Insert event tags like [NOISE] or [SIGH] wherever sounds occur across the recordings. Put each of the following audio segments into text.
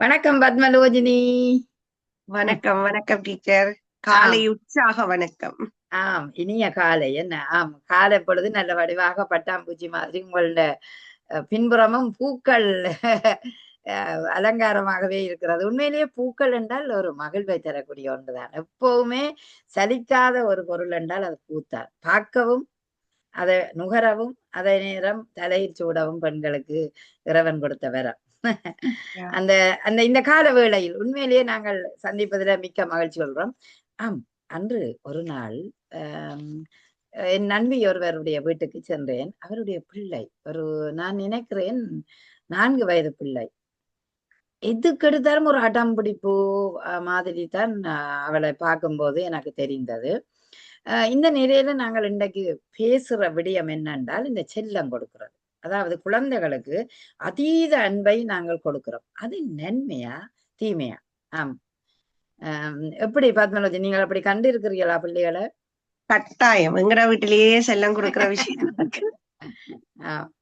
வணக்கம் பத்மலோஜினி. வணக்கம் வணக்கம் டீச்சர். காலை உற்சாக வணக்கம். ஆம் இனிய காலை என்ன? ஆம் காலை பொழுது நல்ல வடிவாக பட்டாம்பூச்சி மாதிரி உங்களோட பின்புறமும் பூக்கள் அலங்காரமாகவே இருக்கிறது. உண்மையிலேயே பூக்கள் என்றால் ஒரு மகிழ்வை தரக்கூடிய ஒன்றுதான். எப்பவுமே சலிக்காத ஒரு பொருள் என்றால் அது பூத்தான் பார்க்கவும் அதை நுகரவும் அதே நேரம் தலையில் சூடவும் பெண்களுக்கு இறைவன் கொடுத்த வரம். அந்த அந்த இந்த கால வேளையில் உண்மையிலேயே நாங்கள் சந்திப்பதில் மிக்க மகிழ்ச்சி கொள்கிறோம். ஆம் அன்று ஒரு நாள் என் நண்பி ஒருவருடைய வீட்டுக்கு சென்றேன். அவருடைய பிள்ளை ஒரு நான் நினைக்கிறேன் நான்கு வயது பிள்ளை. எது கெடுத்தாலும் ஒரு அடம் பிடிப்பு மாதிரி தான் அவளை பார்க்கும்போது எனக்கு தெரிந்தது. இந்த நிலையில நாங்கள் இன்றைக்கு பேசுற விடயம் என்னென்றால் இந்த செல்லம் கொடுக்கிறது. அதாவது குழந்தைகளுக்கு அதீத அன்பை நாங்கள் கொடுக்கிறோம். அது நன்மையா? தீமையா? ஆம். எப்படி பத்மலோஜி நீங்கள் அப்படி கண்டு இருக்கிறீங்களா பிள்ளைகளை? கட்டாயம். எங்கட வீட்டிலேயே செல்லம் கொடுக்கிற விஷயம் [LAUGHS]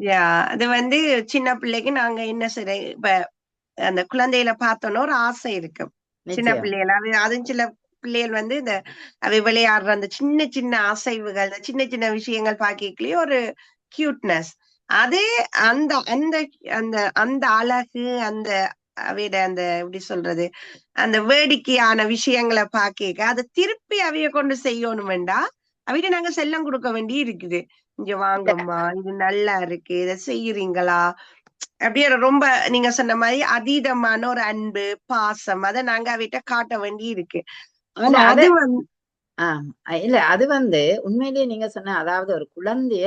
யா அது வந்து சின்ன பிள்ளைக்கு நாங்க என்ன செய்ய இப்ப அந்த குழந்தையில பார்த்தோன்னா ஒரு ஆசை இருக்கும் சின்ன பிள்ளைகள் அது அதுவும் சில பிள்ளைகள் வந்து இந்த அவை விளையாடுற அந்த சின்ன சின்ன அசைவுகள் சின்ன சின்ன விஷயங்கள் பாக்கலையே ஒரு கியூட்னஸ் அதே அந்த அந்த அந்த அந்த அழகு அந்த அவையோட அந்த எப்படி சொல்றது அந்த வேடிக்கையான விஷயங்களை பாக்க அதை திருப்பி அவைய கொண்டு செய்யணுமெண்டா அவையிட்ட நாங்க செல்லம் கொடுக்க வேண்டி இருக்குது. இங்க வாங்கம்மா இது நல்லா இருக்கு இதை செய்யறீங்களா அப்படியே ரொம்ப நீங்க சொன்ன மாதிரி அதீதமான ஒரு அன்பு பாசம் அதை நாங்க அவைகிட்ட காட்ட வேண்டி இருக்கு. ஆனா அது வந்து இல்ல அது வந்து உண்மையிலேயே நீங்க சொன்ன அதாவது ஒரு குழந்தைய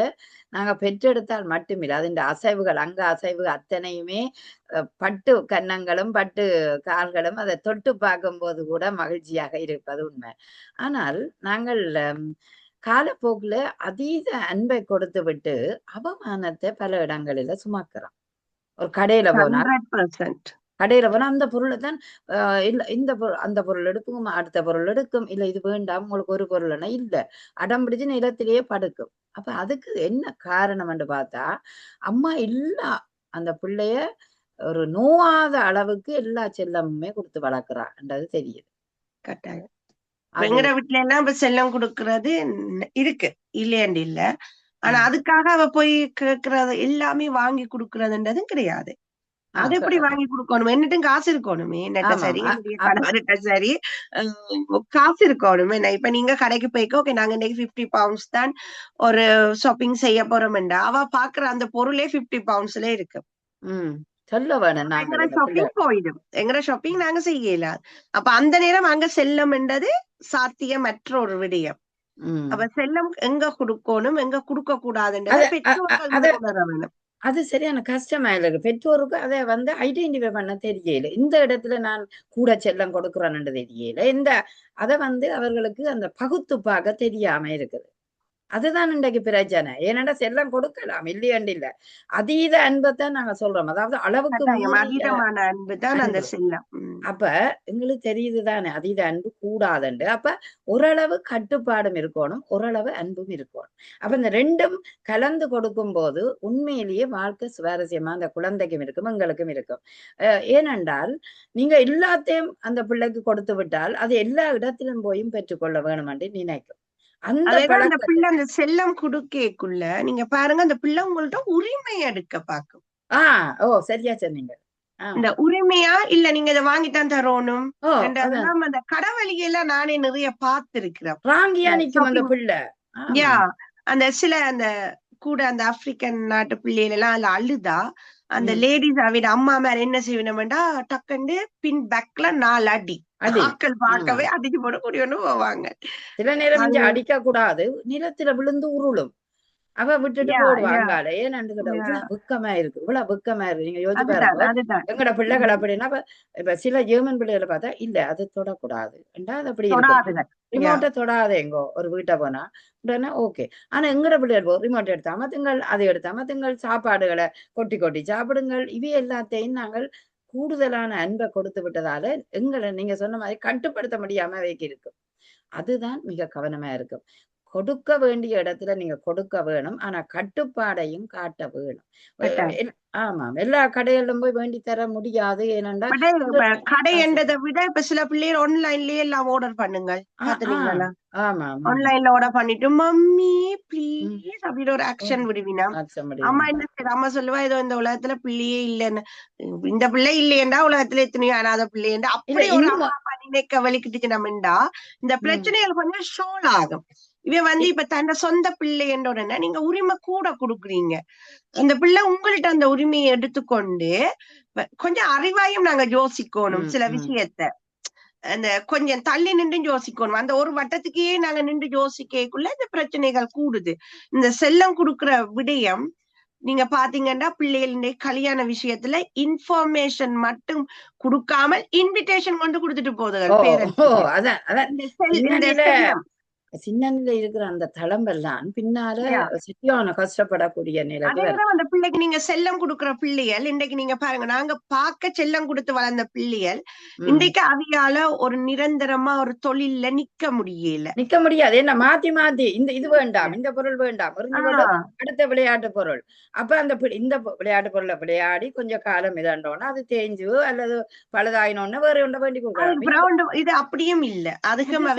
நாங்க பெற்றெடுத்தால் மட்டுமில்லை. இந்த அசைவுகள் அங்க அசைவு அத்தனையுமே பட்டு கன்னங்களும் பட்டு கால்களும் அதை தொட்டு பார்க்கும்போது கூட மகிழ்ச்சியாக இருப்பது உண்மை. ஆனால் நாங்கள் காலப்போக்குல அதீத அன்பை கொடுத்து விட்டு அவமானத்தை பல இடங்களில சுமக்கிறோம். ஒரு கடையில போனா ஹண்ட்ரட் பர்சன்ட். கடையில போனா அந்த பொருளை தான் இல்ல இந்த பொருள் அந்த பொருள் எடுக்கும் அடுத்த பொருள் எடுக்கும் இல்ல இது வேண்டாம் உங்களுக்கு ஒரு பொருள்னா இல்ல. அடம் பிடிச்சு நிலத்திலேயே படுக்கும். அப்ப அதுக்கு என்ன காரணம்னு பார்த்தா அம்மா எல்லா அந்த பிள்ளைய ஒரு நோவாத அளவுக்கு எல்லா செல்லமுமே கொடுத்து வளர்க்குறான்றது தெரியுது. கட்டாயம். எங்கட வீட்டுல எல்லாம் இப்ப செல்லம் கொடுக்கறது இருக்கு. இல்லையாண்டு இல்ல. ஆனா. அதுக்காக அவ போய் கேக்குறது எல்லாமே வாங்கி கொடுக்கறதுன்றதும் கிடையாது. அது எப்படி வாங்கி கொடுக்கணும்? என்னட்டும் காசு இருக்கணுமே. என்னட்ட சரி கணவர்கிட்ட காசு இருக்கணும். என்ன இப்ப நீங்க கடைக்கு போய்க்க. ஓகே நாங்க இன்னைக்கு பிப்டி பவுண்ட்ஸ் தான் ஒரு ஷாப்பிங் செய்ய போறோம்டா அவ பாக்குற அந்த பொருளே பிப்டி பவுண்ட்ஸ்ல இருக்கு. ம். சொல்ல வேணும் ஷாப்பிங் போயிடும். எங்கட ஷாப்பிங் நாங்க செய்யல. அப்ப அந்த நேரம் அங்க செல்லம் என்றது சாத்தியமற்ற ஒரு விடயம். அப்ப செல்லம் எங்க கொடுக்கணும் எங்க கொடுக்க கூடாதுன்றத பெற்றோர்கள் அது சரியான கஷ்டமா இருக்கு பெற்றோருக்கு அதை வந்து ஐடென்டிஃபை பண்ண தெரியல. இந்த இடத்துல நான் கூட செல்லம் கொடுக்குறேன்னு தெரியல. இந்த அதை வந்து அவர்களுக்கு அந்த பகுத்து பார்க்க தெரியாம இருக்குது. அதுதான் இன்றைக்கு பிரச்சனை. ஏனென்றா செல்லம் கொடுக்கலாம் இல்லையாண்டு இல்ல அதீத அன்பைத்தான் நாங்க சொல்றோம். அதாவது அளவுக்கு அன்பு தான் அந்த அன்பு. செல்லம். அப்ப எங்களுக்கு தெரியுது தானே அதீத அன்பு கூடாதுண்டு. அப்ப ஓரளவு கட்டுப்பாடும் இருக்கணும் ஓரளவு அன்பும் இருக்கணும். அப்ப இந்த ரெண்டும் கலந்து கொடுக்கும் போது உண்மையிலேயே வாழ்க்கை சுவாரஸ்யமா அந்த குழந்தைக்கும் இருக்கும் எங்களுக்கும் இருக்கும். ஏனென்றால் நீங்க எல்லாத்தையும் அந்த பிள்ளைக்கு கொடுத்து விட்டால் அது எல்லா இடத்திலும் போயும் பெற்றுக்கொள்ள வேணும் என்று நினைக்கும். அந்த பிள்ளை அந்த செல்லம் குடுக்கக்குள்ள நீங்க பாருங்க அந்த பிள்ளை உங்கள்ட்ட உரிமை எடுக்க பாக்கும். ஆஹ் ஓ சரியா சொன்னீங்க. இந்த உரிமையா இல்ல நீங்க இதை வாங்கித்தான் தரணும்? அந்த கடவழியெல்லாம் நானே நிறைய பார்த்திருக்கிறேன். ராங்கியா நிக்கும் அந்த பிள்ளை. யா அந்த சில அந்த கூட அந்த ஆப்பிரிக்கன் நாட்டு பிள்ளைகள் எல்லாம் அதுல அழுதா அந்த லேடிஸ் அவிட அம்மா மேல என்ன செய்யணும்டா டக்குண்டு பின் பேக்ல நாலு அடி. ஆட்கள் பார்க்கவே அடிச்சு போட கூடியவனு போவாங்க. சில நேரம் இங்க அடிக்க கூடாது நிலத்துல விழுந்து உருளும். அவ விட்டுட்டு போடுவாங்க இவ்வளவு வெக்கமா இருக்கு. இவ்வளவு வெக்கமா இருக்கு. நீங்க யோசிச்சு பாருங்க. எங்கட பிள்ளைகள் அப்படின்னா இப்ப சில ஜெர்மன் பிள்ளைகளை பார்த்தா இல்ல அது தொடக்கூடாது. அது அப்படி ரிமோட்டை தொடாதே எங்கோ. ஒரு வீட்டை போனா. உடனே ஓகே ஆனா எங்கட பிள்ளைகள் போ ரிமோட் எடுத்தாம திங்கள் அதை எடுத்தாம திங்கள் சாப்பாடுகளை கொட்டி கொட்டி சாப்பிடுங்கள். இவை எல்லாத்தையும் நாங்கள் கூடுதலான அன்பை கொடுத்து விட்டதால எங்களை நீங்க சொன்ன மாதிரி கட்டுப்படுத்த முடியாம வைக்க இருக்கும் அதுதான் மிக கவனமா இருக்கும். கொடுக்க வேண்டிய இடத்துல நீங்க கொடுக்க வேணும். ஆனா கட்டுப்பாடையும் காட்ட வேணும். ஆமாம் எல்லா கடைகளிலும் போய் வேண்டி தர முடியாது. ஏனென்றா கடை என்றதை விட இப்ப சில பிள்ளைகள் ஆன்லைன்லயே எல்லாம் ஆர்டர் பண்ணுங்க பாத்துறீங்களா ஆமா ஆமா ஆன்லைன்ல ஆர்டர் பண்ணிட்டு மம்மி ப்ளீஸ் அப்படின்னு ஒரு ஆக்ஷன் விடுவினா. அம்மா என்ன செய்யுது? அம்மா சொல்லுவா ஏதோ இந்த உலகத்துல பிள்ளையே இல்லைன்னு. இந்த பிள்ளை இல்லையேண்டா உலகத்துல எத்தனையோ அனாத பிள்ளையண்டா. அப்படி ஒரு நினைக்க வலிக்கிட்டு நம்மண்டா இந்த பிரச்சனைகள் கொஞ்சம் ஷோல் ஆகும். இவன் வந்து இப்ப தன்னை சொந்த பிள்ளை என்ற உடனே நீங்க உரிமை கூட கொடுக்குறீங்க. அந்த பிள்ளை உங்கள்ட்ட அந்த உரிமையை எடுத்துக்கொண்டு கொஞ்சம் அறிவாயும் நாங்க யோசிக்கணும் சில. விஷயத்த. அந்த கொஞ்சம் தள்ளி நின்று யோசிக்கணும். அந்த ஒரு வட்டத்துக்கே நாங்க நின்று யோசிக்கக்குள்ள இந்த பிரச்சனைகள் கூடுது. இந்த செல்லம் கொடுக்கிற விடயம் நீங்க பாத்தீங்கன்னா பிள்ளைகளுடைய கல்யாண விஷயத்துல இன்ஃபர்மேஷன் மட்டும் கொடுக்காமல் இன்விடேஷன் கொண்டு கொடுத்துட்டு ஓ, சின்னனில இருக்கிற அந்த தளம்பெல்லாம் பின்னால. சரியான கஷ்டப்படக்கூடிய. விட அந்த பிள்ளைக்கு நீங்க செல்லம் கொடுக்கிற பிள்ளைகள். இன்றைக்கு நீங்க பாருங்க நாங்க பார்க்க செல்லம் கொடுத்து வளர்ந்த பிள்ளைகள். இன்றைக்கு அவியால ஒரு நிரந்தரமா ஒரு தொழில்ல நிக்க முடியல. நிக்க முடியாது. என்ன மாத்தி மாத்தி இந்த இது வேண்டாம் இந்த பொருள் வேண்டாம் அடுத்த விளையாட்டு பொருள். அப்ப அந்த இந்த விளையாட்டு பொருளை விளையாடி கொஞ்சம் காலம் இதாண்டோன்னா அது தேஞ்சு அல்லது பழுதாயினோன்னு வேற ஒன்றை வேண்டி அதுக்கு இது அப்படியும் இல்ல.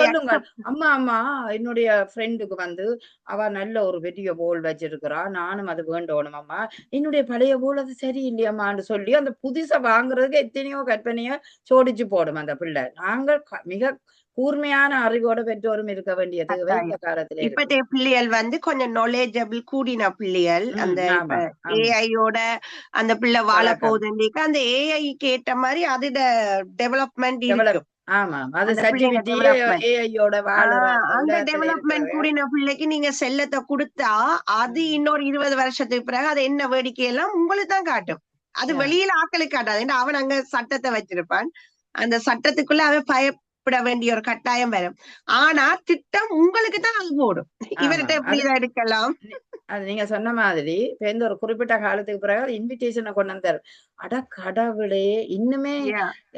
சொல்லுங்க. அம்மா அம்மா என்னுடைய ஃப்ரெண்டுக்கு வந்து அவ நல்ல ஒரு பெரிய போல் வச்சிருக்கிறா. நானும் அது வேண்டணும் அம்மா. என்னுடைய பழைய போல் அது சரியில்லையம்மான்னு சொல்லி அந்த புதுசா வாங்குறதுக்கு எத்தனையோ கற்பனையோ சோடிச்சு போடும் அந்த பிள்ளை. நாங்கள் மிக கூர்மையான அறிவோட பெற்றோரும் இருக்க வேண்டிய தேவை இந்த காலத்துல இப்பத்தைய பிள்ளைகள் வந்து கொஞ்சம் நாலேஜபிள் கூடின பிள்ளைகள். அந்த. ஏஐயோட அந்த பிள்ளை வாழ. போகுதுன்றிக்கு அந்த ஏஐக்கு ஏற்ற மாதிரி அதோட டெவலப்மெண்ட் இருக்கு. கூடின பிள்ளைக்கு நீங்க செல்லத்தை கொடுத்தா அது. இன்னொரு இருபது வருஷத்துக்கு பிறகு அது என்ன வேடிக்கை எல்லாம் உங்களுக்கு தான் காட்டும். அது. வெளியில ஆட்களுக்கு காட்டாது. அவன் அங்க சட்டத்தை வச்சிருப்பான். அந்த சட்டத்துக்குள்ள அவன் பயப்பட வேண்டிய ஒரு கட்டாயம் வரும். ஆனா திட்டம் உங்களுக்கு தான் அது போடும். இவர்கிட்ட ஆமா. எப்படி இதை எடுக்கலாம். அது நீங்க சொன்ன மாதிரி இப்ப இந்த ஒரு குறிப்பிட்ட காலத்துக்கு பிறகு இன்விடேஷனை கொண்டு வந்தார் அட கடவுளே இன்னுமே.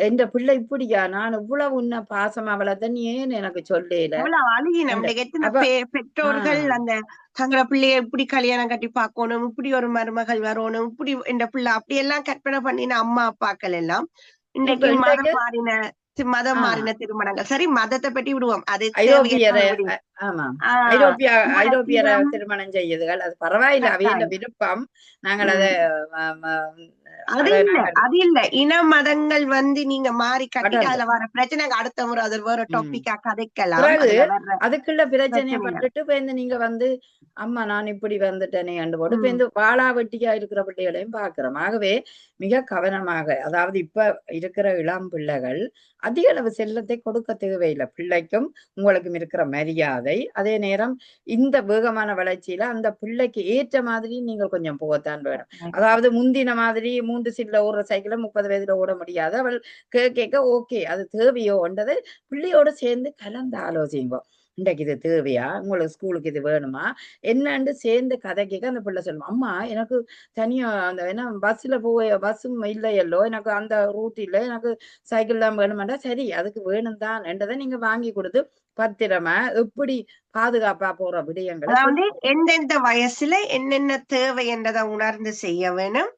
இந்த பிள்ளை இப்படியா நான் இவ்வளவு உன்ன பாசமா நீ ஏன் எனக்கு சொல்லல பெற்றோர்கள். அந்த தங்கள பிள்ளைய இப்படி கல்யாணம் கட்டி பார்க்கணும் இப்படி ஒரு மருமகள் வரணும் இப்படி இந்த பிள்ளை அப்படி எல்லாம் கற்பனை பண்ணின அம்மா அப்பாக்கள் எல்லாம் இன்றைக்கு மதம் மாறின மதம். மாறின திருமணங்கள் சரி மதத்தை பற்றி விடுவோம் அது ஐரோப்பிய ஐரோப்பியரை திருமணம் செய்யுதுகள் அது பரவாயில்லை அவைய கட்டாயம். விருப்பம் நாங்கள். அதை அது இல்ல நாங்கள் அது இல்ல இன மதங்கள் வந்து நீங்க மாறி படாது. அதுல வர பிரச்சனை அடுத்த முறை அது வேற. டாபிக்கா கதைக்கலாம் அதுக்குள்ள பிரச்சனையை. பட்டுட்டு இப்ப நீங்க வந்து அம்மா நான் இப்படி வந்துட்டேனே அண்டு போட்டு இப்ப. இந்த வாழா வெட்டியா இருக்கிற பிள்ளைகளையும் பாக்குறோம் ஆகவே மிக கவனமாக அதாவது இப்ப இருக்கிற இளம் பிள்ளைகள் அதிக அளவு செல்லத்தை கொடுக்க தேவையில்லை பிள்ளைக்கும் உங்களுக்கும் இருக்கிற மரியாதை அதே நேரம் இந்த வேகமான வளர்ச்சியில அந்த பிள்ளைக்கு ஏற்ற மாதிரி நீங்கள் கொஞ்சம் போகத்தான் வேணும். அதாவது முந்தின மாதிரி மூன்று சீட்ல ஓடுற சைக்கிளை முப்பது வயதுல ஓட முடியாது. அவள் கே- கேட்க ஓகே அது தேவையோன்றது பிள்ளையோட சேர்ந்து கலந்து ஆலோசிங்க இன்றைக்கு இது தேவையா? உங்களுக்கு ஸ்கூலுக்கு இது வேணுமா? என்னன்னு சேர்ந்து கதை கேட்க அந்த பிள்ளை சொல்லுமா அம்மா எனக்கு தனியா அந்த என்ன பஸ்ல போய் பஸ்ஸும் இல்லையல்லோ எனக்கு அந்த ரூட் இல்லை எனக்கு சைக்கிள் தான் வேணுமாண்டா? சரி அதுக்கு வேணும் தான் என்றதை நீங்க வாங்கி கொடுத்து பத்திரமா எப்படி பாதுகாப்பா போற விடயங்களை அதாவது எந்தெந்த வயசுல என்னென்ன தேவை என்றதை உணர்ந்து செய்ய வேணும்.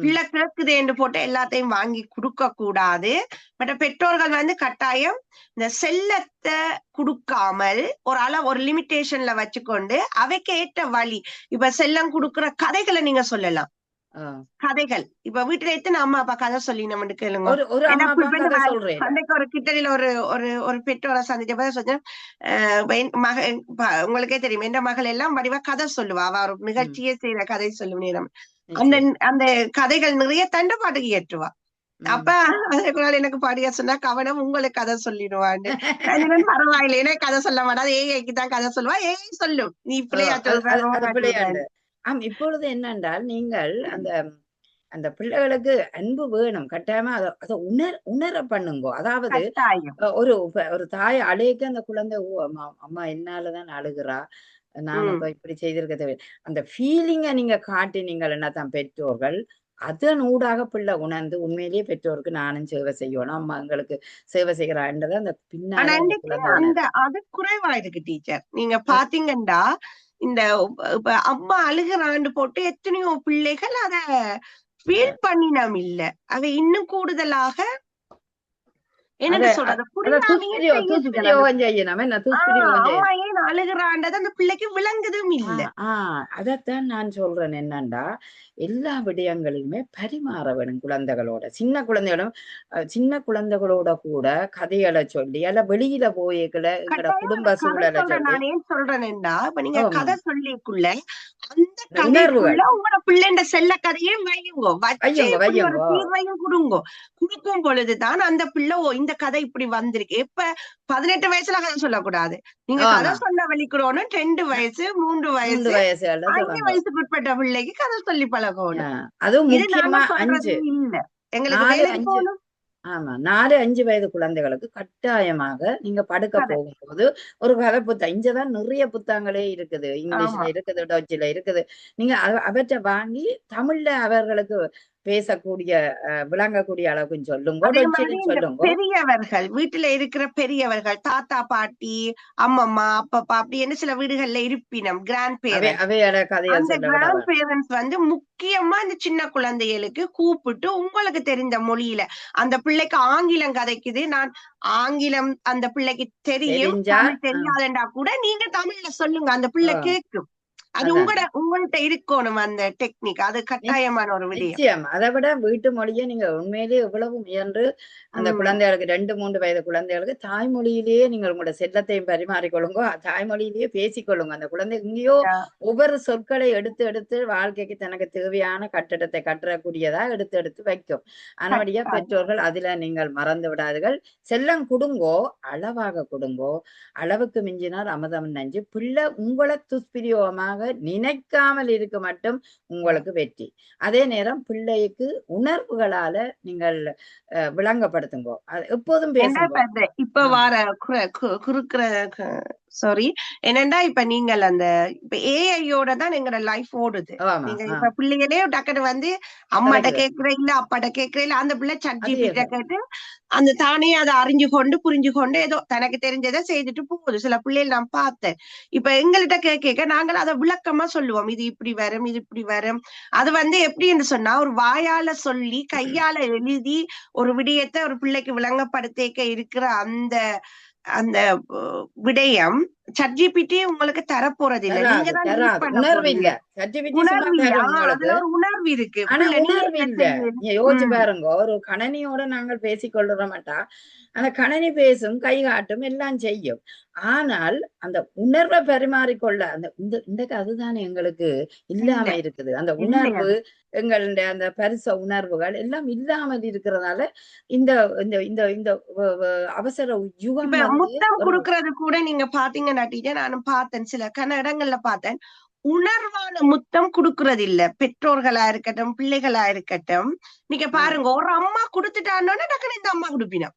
பிள்ளை கேக்குது என்று போட்டு எல்லாத்தையும் வாங்கி கொடுக்க கூடாது. பட் பெற்றோர்கள் வந்து கட்டாயம் இந்த செல்லத்தை கொடுக்காமல் ஒரு அளவு ஒரு லிமிட்டேஷன்ல வச்சுக்கொண்டு அவைக்கு ஏற்ற வழி. இப்ப செல்லம் கொடுக்கிற கதைகளை நீங்க சொல்லலாம். கதைகள். இப்ப வீட்டுல எத்தனை அம்மா அப்பா கதை சொல்லி நம்ம கேளுங்க. ஒரு ஒரு கிட்டடியில ஒரு ஒரு ஒரு பெற்றோரை சந்திச்ச சொன்னேன் அஹ் என் மக உங்களுக்கே தெரியும். எந்த மகள் எல்லாம் வடிவா கதை சொல்லுவா. அவ ஒரு நிகழ்ச்சியே செய்யற கதை நேரம். அந்த அந்த கதைகள் நிறைய தண்டபாட்டுக்கு ஏற்றுவா. அப்ப முன்னாடி எனக்கு பாடியா சொன்னா கவனம் உங்களுக்கு கதை சொல்லிடுவான்னு. நான் சொன்னேன், பரவாயில்லை. எனக்கு கதை சொல்ல மாட்டாது. ஏஐக்கு தான் கதை சொல்லுவா. ஏஐ சொல்லும் நீ பிள்ளையா சொல்ற wrong ஆ பிள்ளையாண்டு. ஆம் இப்பொழுது என்னென்றால் நீங்கள் அந்த அந்த பிள்ளைகளுக்கு அன்பு வேணும். கட்டாயமா அதை அதை உணர் உணர பண்ணுங்க. அதாவது ஒரு ஒரு தாய் அழைக்க அந்த குழந்தை அம்மா என்னாலதான் அழுகுறா. நான். இப்ப இப்படி செய்திருக்க தேவை அந்த ஃபீலிங்கை நீங்க காட்டினீங்கன்னா தான் பெற்றோர்கள் அதன் ஊடாக பிள்ளை உணர்ந்து உண்மையிலேயே பெற்றோருக்கு நானும் சேவை செய்யணும் அம்மா எங்களுக்கு சேவை செய்கிறான்றதை அந்த அந்த அது குறைவா இருக்கு டீச்சர் நீங்க பாத்தீங்கன்னா இந்த அம்மா அழுகுறாண்டு போட்டு எத்தனையோ பிள்ளைகள் அத ஃபீல் பண்ணினம் இல்ல. அவை இன்னும் கூடுதலாக அத- சொல்றது? அழுகுறான்றது அந்த பிள்ளைக்கு விளங்குதும் இல்ல. அதைத்தான் நான் சொல்றேன். என்னண்டா எல்லா விடயங்களிலுமே பரிமாற வேணும் குழந்தைகளோட. சின்ன குழந்தைகளும் சின்ன குழந்தைகளோட கூட கதைகளை சொல்லி அல்ல வெளியில கட்டாயம் குடும்ப சூழலை நான் ஏன் சொல்றேன்னா இப்ப நீங்க. கதை சொல்லிக்குள்ள அந்த கதைக்குள்ள உங்களோட பிள்ளைண்ட செல்ல கதையும் வையுங்கோ. தீர்வையும் கொடுங்கோ. கொடுக்கும் பொழுதுதான் அந்த பிள்ளை இந்த கதை இப்படி வந்திருக்கு. இப்ப பதினெட்டு வயசுல கதை சொல்லக்கூடாது. நீங்க கதை சொல்ல வலிக்கிறோன்னு ரெண்டு வயசு மூன்று வயசு வயசுல அஞ்சு வயசுக்கு உட்பட்ட பிள்ளைக்கு கதை சொல்லி பழகணும். அதுவும் முக்கியமா அஞ்சு. இல்ல. எங்களுக்கு ஆமா நாலு அஞ்சு வயது குழந்தைகளுக்கு கட்டாயமாக நீங்க படுக்க போகும்போது ஒரு கதை புத்தகம் இங்கதான் நிறைய புத்தகங்களே இருக்குது. இங்கிலீஷ்ல இருக்குது டச்சுல இருக்குது. நீங்க அவ- அவற்றை வாங்கி தமிழ்ல அவர்களுக்கு பேசக்கூடிய விளங்கக்கூடிய அளவுக்கு சொல்லுங்க பெரியவர்கள் வீட்டுல இருக்கிற பெரியவர்கள் தாத்தா பாட்டி அம்மம்மா அப்பப்பா அப்படின்னு சில வீடுகள்ல இருப்பினம் கிராண்ட் பேரண்ட்ஸ் பேரண்ட்ஸ் வந்து முக்கியமா இந்த சின்ன குழந்தைகளுக்கு கூப்பிட்டு உங்களுக்கு தெரிந்த மொழியில அந்த பிள்ளைக்கு ஆங்கிலம் கதைக்குது நான் ஆங்கிலம் அந்த பிள்ளைக்கு தெரியும் தெரியாதுண்டா கூட நீங்க தமிழ்ல சொல்லுங்க அந்த பிள்ளை ஆ, கேக்கும் அது உங்களோட உங்கள்ட்ட இருக்கணும் அந்த டெக்னிக். அது கட்டாயமான ஒரு விடயம் நிச்சயம். அதை விட வீட்டு மொழியை நீங்க உண்மையிலேயே எவ்வளவு முயன்று அந்த குழந்தைகளுக்கு ரெண்டு மூன்று வயது குழந்தைகளுக்கு தாய்மொழியிலேயே நீங்கள் உங்களோட செல்லத்தையும் பரிமாறிக்கொள்ளுங்க தாய்மொழியிலேயே பேசிக்கொள்ளுங்க. அந்த குழந்தை Yeah. ஒவ்வொரு சொற்களை எடுத்து எடுத்து வாழ்க்கைக்கு தனக்கு தேவையான கட்டடத்தை கட்டக்கூடியதா எடுத்து எடுத்து வைக்கும். கட்டாயம். பெற்றோர்கள் அதுல நீங்கள் மறந்து விடாதீர்கள். செல்லம் கொடுங்கோ அளவாக கொடுங்கோ அளவுக்கு மிஞ்சினால் அமிர்தம் நஞ்சு. பிள்ளை உங்களை துஷ்பிரயோகமாக நினைக்காமல் இருக்க மட்டும் உங்களுக்கு வெற்றி. அதே நேரம் பிள்ளைக்கு உணர்வுகளால நீங்கள் விளங்கப்படுத்துங்கோ. எப்போதும் பேசுங்கோ. இப்ப வார குறுக்குற சாரி என்னண்டா இப்ப நீங்கள் அந்த இப்ப ஏஐயோட தான் எங்களோட லைஃப் ஓடுது. நீங்க இப்ப பிள்ளைகளே டக்குனு வந்து அம்மாட்ட கேக்குற இல்ல அப்பாட்ட கேக்குற இல்ல அந்த பிள்ளை சட் அதே ஜிபிட்ட தான். கேட்டு அந்த தானே அதை அறிஞ்சு கொண்டு புரிஞ்சு கொண்டு ஏதோ தனக்கு தெரிஞ்சதை செய்துட்டு போகுது. சில பிள்ளைகள் நான் பார்த்தேன். இப்ப எங்கள்கிட்ட கேட்க கேட்க நாங்கள் அதை விளக்கமா சொல்லுவோம். இது இப்படி வரும் இது இப்படி வரும். அது வந்து எப்படின்னு சொன்னா ஒரு வாயால சொல்லி கையால எழுதி ஒரு விடயத்தை ஒரு பிள்ளைக்கு விளங்கப்படுத்திக்க இருக்கிற அந்த அந்த விடயம் சட்ஜிபிட்டி உங்களுக்கு தரப்போறது இல்ல நீங்க தான் உணர்வு இல்ல. உணர்வு இருக்கு. ஆனா உணர்வு இல்ல. யோசிச்சு பாருங்க. ஒரு கணனியோட நாங்கள் பேசிக்கொள்ற மாட்டா அந்த கணனி பேசும் கை காட்டும் எல்லாம் செய்யும். ஆனால் அந்த உணர்வை பரிமாறிக்கொள்ள அந்த இந்த இன்றைக்கு அதுதானே எங்களுக்கு இல்ல. இல்லாம இருக்குது. அந்த உணர்வு எங்களுடைய அந்த பரிச உணர்வுகள் எல்லாம் இல்லாமல் இருக்கிறதால இந்த இந்த இந்த இந்த அவசர யுகம் முத்தம் குடுக்கறது கூட நீங்க பாத்தீங்கன்னா டீச்சர் நானும் பார்த்தேன். சில கன இடங்கள்ல பார்த்தேன். உணர்வான முத்தம் குடுக்கறது இல்ல பெற்றோர்களா இருக்கட்டும் பிள்ளைகளா இருக்கட்டும். நீங்க பாருங்க ஒரு அம்மா குடுத்துட்டான்னொன்னே டக்குனு இந்த அம்மா குடுப்பினா.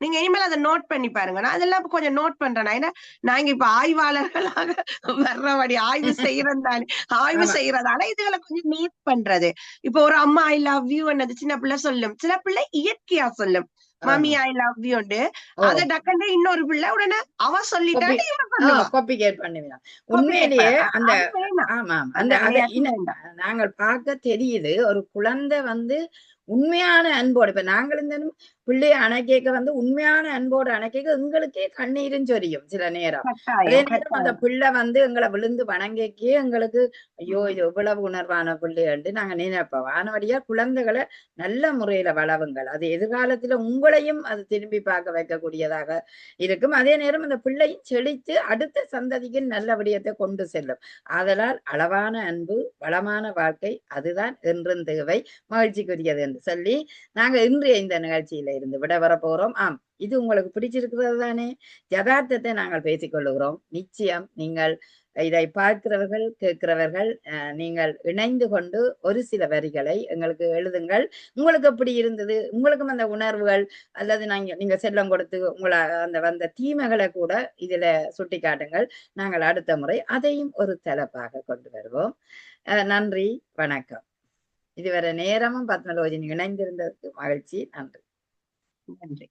நீங்க இனிமேல் அதை நோட் பண்ணி பாருங்க. நான் அதெல்லாம் கொஞ்சம் நோட் பண்றேன். நான். ஏன்னா நாங்க இப்ப ஆய்வாளர்களாக வர்றபடி ஆய்வு செய்யறோம் தானே. ஆய்வு செய்யறதால இதுகளை கொஞ்சம் நோட் பண்றது. இப்ப ஒரு அம்மா ஐ லவ் யூ என்னது சின்ன பிள்ளை சொல்லும். சில பிள்ளை இயற்கையா சொல்லும். மம்மி ஆமா. ஐ லவ் யூண்டு அத டக்குன்னு இன்னொரு பிள்ளை உடனே அவ சொல்லுவா. காப்பி கேட் பண்ணுவேன் காப்பி உண்மையிலேயே அந்த ஆமாம் அந்த நாங்கள் பார்க்க தெரியுது ஒரு குழந்தை வந்து உண்மையான அன்போடு. இப்ப நாங்கள் இந்த பிள்ளைய அணைக்க வந்து உண்மையான அன்போடு அணைக்க எங்களுக்கே கண்ணீரும் சொரியும் சில நேரம். அதே நேரம் அந்த பிள்ளை வந்து எங்களை விழுந்து வணங்கிக்கே எங்களுக்கு ஐயோ இது எவ்வளவு உணர்வான பிள்ளைன்ட்டு நாங்க நினைப்போம். ஆனபடியா குழந்தைகளை நல்ல முறையில வளவுங்கள். அது எதிர்காலத்துல உங்களையும் அது திரும்பி பார்க்க வைக்கக்கூடியதாக இருக்கும். அதே நேரம் அந்த பிள்ளையும் செழித்து அடுத்த சந்ததிக்கு நல்ல விடயத்தை கொண்டு செல்லும். ஆதலால் அளவான அன்பு வளமான வாழ்க்கை அதுதான் என்றும் தேவை மகிழ்ச்சிக்குரியது என்று சொல்லி நாங்க இன்றைய இந்த நிகழ்ச்சியில இருந்து விட வர போறோம். ஆம் இது உங்களுக்கு பிடிச்சிருக்கிறது தானே யதார்த்தத்தை நாங்கள் பேசிக்கொள்ளுகிறோம். நிச்சயம் நீங்கள் இதை பார்க்கிறவர்கள் கேட்கிறவர்கள் நீங்கள் இணைந்து கொண்டு ஒரு சில வரிகளை எங்களுக்கு எழுதுங்கள். உங்களுக்கு எப்படி இருந்தது? உங்களுக்கும் அந்த உணர்வுகள் அல்லது நாங்கள் நீங்க செல்லம் கொடுத்து உங்களை அந்த வந்த தீமைகளை கூட இதுல சுட்டி காட்டுங்கள் நாங்கள் அடுத்த முறை அதையும் ஒரு தலைப்பாக கொண்டு வருவோம். அஹ், நன்றி வணக்கம். இதுவரை நேரமும் பத்மலோஜினி இணைந்திருந்ததுக்கு மகிழ்ச்சி. நன்றி. நன்றி